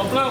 కొత్తలో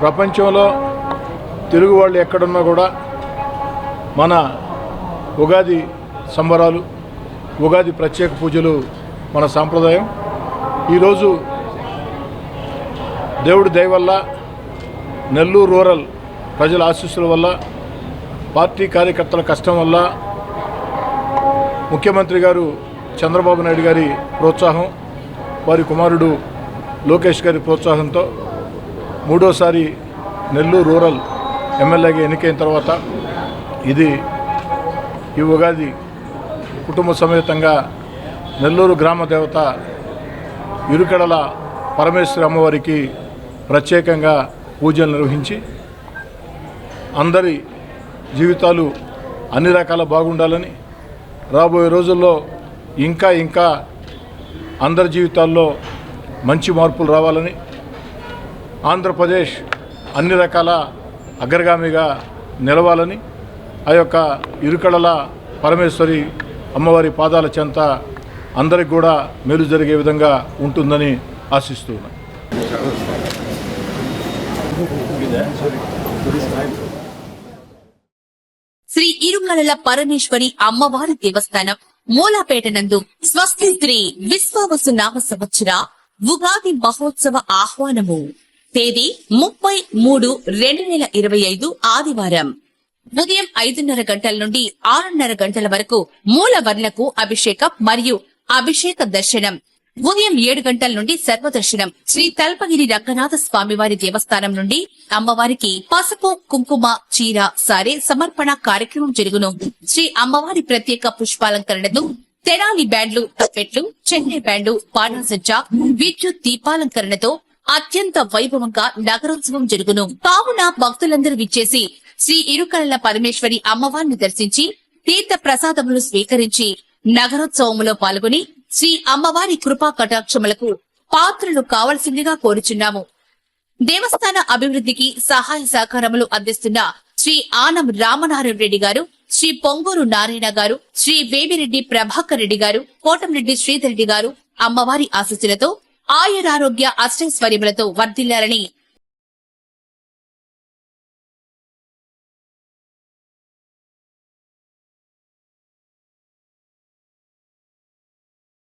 ప్రపంచంలో తెలుగు వాళ్ళు ఎక్కడున్నా కూడా మన ఉగాది సంబరాలు ఉగాది ప్రత్యేక పూజలు మన సాంప్రదాయం. ఈరోజు దేవుడి దయవల్ల నెల్లూరు రూరల్ ప్రజల ఆశీస్సుల వల్ల పార్టీ కార్యకర్తల కష్టం వల్ల ముఖ్యమంత్రి గారు చంద్రబాబు నాయుడు గారి ప్రోత్సాహం వారి కుమారుడు లోకేష్ గారి ప్రోత్సాహంతో మూడోసారి నెల్లూరు రూరల్ ఎమ్మెల్యేగా ఎన్నికైన తర్వాత ఇది ఈ ఉగాది కుటుంబ సమేతంగా నెల్లూరు గ్రామ దేవత ఇరుకడల పరమేశ్వరి అమ్మవారికి ప్రత్యేకంగా పూజలు నిర్వహించి అందరి జీవితాలు అన్ని రకాల బాగుండాలని రాబోయే రోజుల్లో ఇంకా ఇంకా అందరి జీవితాల్లో మంచి మార్పులు రావాలని ఆంధ్రప్రదేశ్ అన్ని రకాల అగ్రగామిగా నిలవాలని ఆ యొక్క ఇరుకడల పరమేశ్వరి అమ్మవారి పాదాల చెంత అందరికి కూడా మేలు జరిగే విధంగా ఉంటుందని ఆశిస్తున్నాను శ్రీ ఇరుమల పరమేశ్వరి అమ్మవారి దేవస్థానం మూలాపేట నందు స్వస్తి శ్రీ విశ్వావసు నామ సంవత్సర ఉగాది మహోత్సవ ఆహ్వానము. తేదీ ముప్పై మూడు రెండు వేల ఇరవై ఐదు ఆదివారం. ఉదయం ఐదున్నర గంటల నుండి ఆరున్నర గంటల వరకు మూల మూలవర్లకు అభిషేకం మరియు అభిషేక దర్శనం. ఉదయం ఏడు గంటల నుండి సర్వదర్శనం. శ్రీ తల్పగిరి రంగనాథ స్వామివారి దేవస్థానం నుండి అమ్మవారికి పసుపు కుంకుమ చీర సారే సమర్పణ కార్యక్రమం జరుగును. శ్రీ అమ్మవారి ప్రత్యేక పుష్పాలంకరణతో తెరాలి బ్యాండ్లు తప్పెట్లు చెన్నై బ్యాండ్లు బాణాసజ్జ విద్యుత్ దీపాలంకరణతో అత్యంత వైభవంగా నగరోత్సవం జరుగును. కావున భక్తులందరూ విచ్చేసి శ్రీ ఇరుకల పరమేశ్వరి అమ్మవారిని దర్శించి తీర్థ ప్రసాదములు స్వీకరించి నగరోత్సవములో పాల్గొని శ్రీ అమ్మవారి కృపా కటాక్షములకు పాత్రలు కావలసిందిగా కోరుచున్నాము. దేవస్థాన అభివృద్ధికి సహాయ సహకారములు అందిస్తున్న శ్రీ ఆనం రామనారాయణ రెడ్డి గారు శ్రీ పొంగూరు నారాయణ గారు శ్రీ వేమిరెడ్డి ప్రభాకర్ రెడ్డి గారు కోటంరెడ్డి శ్రీధర్ రెడ్డి గారు అమ్మవారి ఆశీస్సులతో ఆయురారోగ్య అష్టైశ్వర్యములతో వర్ధిల్లారని